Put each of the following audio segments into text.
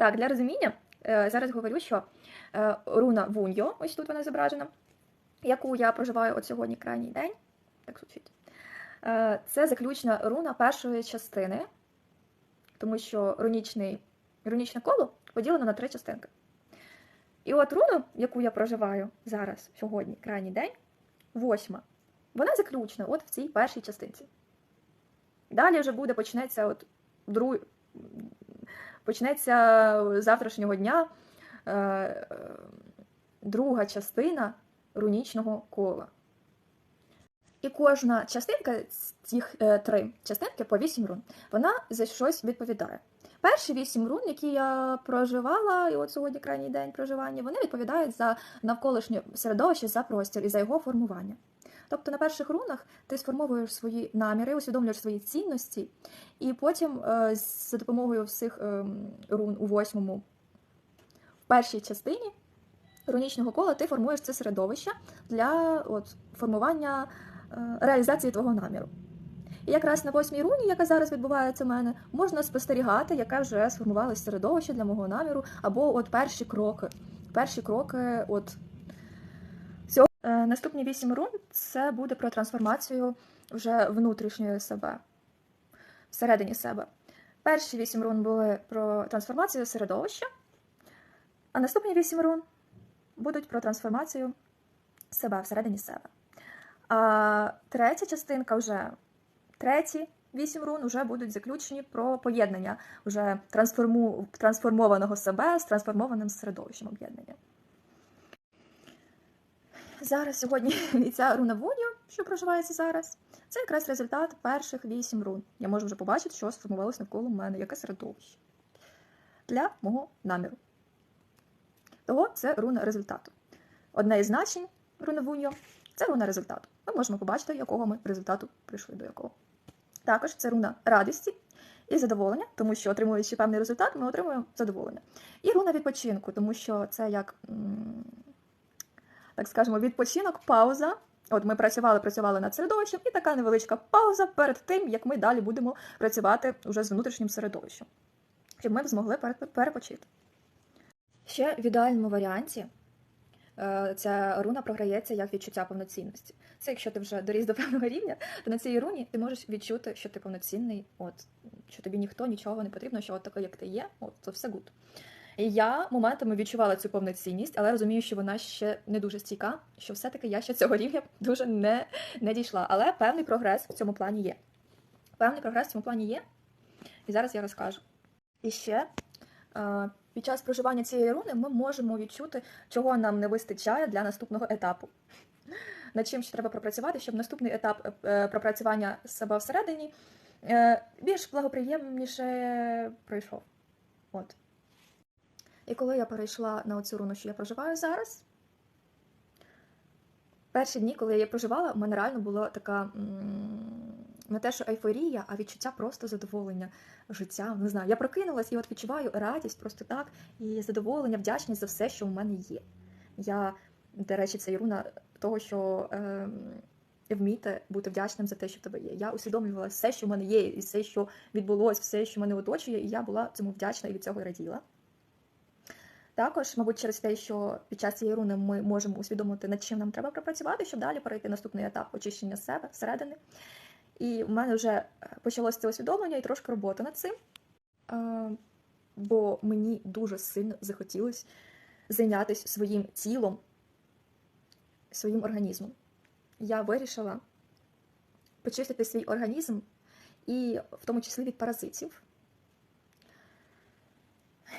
Так, для розуміння е, зараз говорю, що е, руна Вуньо, ось тут вона зображена, яку я проживаю от сьогодні крайній день. Так звучить. Е, Це заключна руна першої частини, тому що рунічний, рунічне коло поділено на три частинки. І от руна, яку я проживаю зараз, сьогодні, крайній день, восьма, вона заключна от в цій першій частинці. Далі вже буде почнеться от друг... почнеться з завтрашнього дня е, е, друга частина рунічного кола. І кожна частинка з цих е, три частинки по вісім рун, вона за щось відповідає. Перші вісім рун, які я проживала, і от сьогодні крайній день проживання, вони відповідають за навколишнє середовище, за простір і за його формування. Тобто на перших рунах ти сформовуєш свої наміри, усвідомлюєш свої цінності, і потім е, за допомогою всіх е, рун у восьмому, в першій частині рунічного кола ти формуєш це середовище для от, формування е, реалізації твого наміру. І якраз на восьмій руні, яка зараз відбувається в мене, можна спостерігати, яке вже сформувалося середовище для мого наміру, або от перші кроки. Перші кроки от наступні вісім рун це буде про трансформацію вже внутрішньої себе, всередині себе. Перші вісім рун були про трансформацію середовища, а наступні вісім рун будуть про трансформацію себе всередині себе. А третя частинка вже треті вісім рун вже будуть заключені про поєднання вже трансформу, трансформованого себе з трансформованим середовищем об'єднання. Зараз сьогодні і ця руна Вуньо, що проживається зараз, це якраз результат перших вісім рун. Я можу вже побачити, що сформувалося навколо мене, яке середовище для мого наміру. Того це руна результату. Одне із значень руни Вуньо це руна результату. Ми можемо побачити, якого ми результату прийшли до якого. Також це руна радості і задоволення, тому що отримуючи певний результат, ми отримуємо задоволення. І руна відпочинку, тому що це як, так скажемо, відпочинок, пауза. От ми працювали, працювали над середовищем, і така невеличка пауза перед тим, як ми далі будемо працювати вже з внутрішнім середовищем, щоб ми змогли перепочити. Ще в ідеальному варіанті е, ця руна програється як відчуття повноцінності. Це якщо ти вже доріс до певного рівня, то на цій руні ти можеш відчути, що ти повноцінний, от що тобі ніхто нічого не потрібно, що от такий, як ти є, от це все гуд. І я моментами відчувала цю повноцінність, але розумію, що вона ще не дуже стійка, що все-таки я ще цього рівня дуже не, не дійшла. Але певний прогрес в цьому плані є. Певний прогрес в цьому плані є, і зараз я розкажу. І ще е, під час проживання цієї руни ми можемо відчути, чого нам не вистачає для наступного етапу. Над чим ще треба пропрацювати, щоб наступний етап е, пропрацювання себе всередині е, більш благоприємніше пройшов. От. І коли я перейшла на оцю руну, що я проживаю зараз, перші дні, коли я її проживала, в мене реально була така не те, що ейфорія, а відчуття просто задоволення життя. Не знаю, я прокинулась і от відчуваю радість просто так, і задоволення, вдячність за все, що в мене є. Я, до речі, це руна того, що е, вміти бути вдячним за те, що в тебе є. Я усвідомлювала все, що в мене є, і все, що відбулось, все, що мене оточує, і я була цьому вдячна і від цього раділа. Також, мабуть, через те, що під час цієї руни ми можемо усвідомити, над чим нам треба пропрацювати, щоб далі перейти наступний етап очищення себе всередини. І в мене вже е, почалося це усвідомлення і трошки роботи над цим. Е, Бо мені дуже сильно захотілося зайнятися своїм тілом, своїм організмом. Я вирішила почистити свій організм, і в тому числі від паразитів.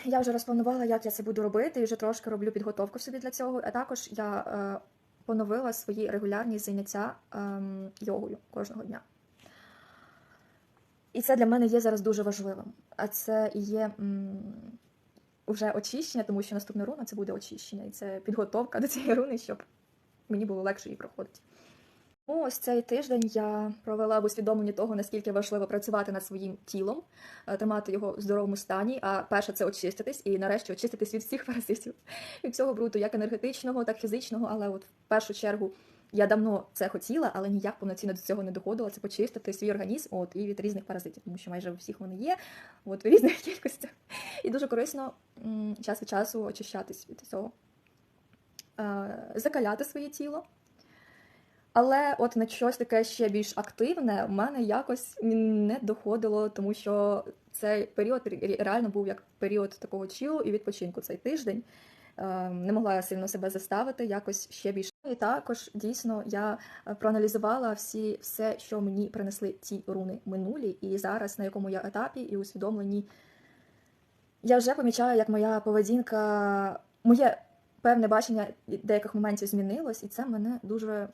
Я вже розпланувала, як я це буду робити, і вже трошки роблю підготовку собі для цього. А також я е, поновила свої регулярні заняття е, йогою кожного дня. І це для мене є зараз дуже важливим. А це є м, вже очищення, тому що наступна руна це буде очищення. І це підготовка до цієї руни, щоб мені було легше її проходити. Ось цей тиждень я провела в усвідомленні того, наскільки важливо працювати над своїм тілом, е, тримати його в здоровому стані. А перше це очиститись і нарешті очиститись від всіх паразитів, від всього бруду, як енергетичного, так фізичного, але от в першу чергу Я давно це хотіла, але ніяк повноцінно до цього не доходила. Це почистити свій організм от, і від різних паразитів, тому що майже у всіх вони є, от, в різних кількостях. І дуже корисно час від часу очищатись від цього, е, закаляти своє тіло. Але от на щось таке ще більш активне в мене якось не доходило, тому що цей період реально був як період такого чілу і відпочинку цей тиждень. Е, Не могла я сильно себе заставити, якось ще більше. І також дійсно я е, проаналізувала всі, все, що мені принесли ті руни минулі, і зараз на якому я етапі і усвідомленні. Я вже помічаю, як моя поведінка, моє певне бачення деяких моментів змінилось, і це мене дуже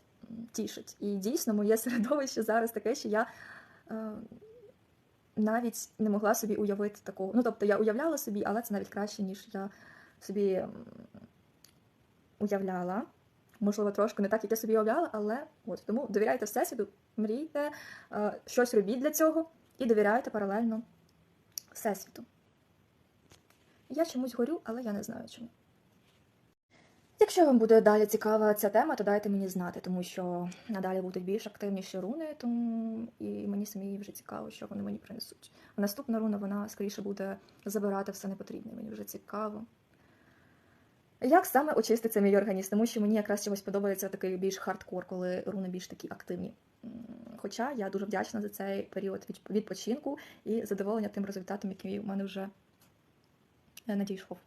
тішить. І дійсно, моє середовище зараз таке, що я е, навіть не могла собі уявити такого. Ну, тобто я уявляла собі, але це навіть краще, ніж я собі уявляла. Можливо, трошки не так, як я собі уявляла, але от тому довіряйте Всесвіту, мрійте, е, щось робіть для цього і довіряйте паралельно Всесвіту. Я чомусь горю, але я не знаю чому. Якщо вам буде далі цікава ця тема, то дайте мені знати, тому що надалі будуть більш активніші руни, тому і мені самій вже цікаво, що вони мені принесуть. А наступна руна, вона скоріше буде забирати все непотрібне. Мені вже цікаво. Як саме очиститься мій організм? Тому що мені якраз чогось подобається такий більш хардкор, коли руни більш такі активні. Хоча я дуже вдячна за цей період відпочинку і задоволення тим результатом, який у мене вже надійшов.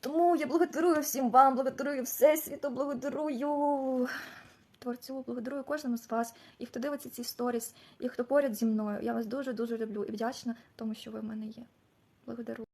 Тому я благодарую всім вам, благодарую Всесвіту, благодарую творцю, благодарую кожному з вас, і хто дивиться ці сторіс, і хто поряд зі мною. Я вас дуже дуже люблю і вдячна тому, що ви в мене є. Благодарую.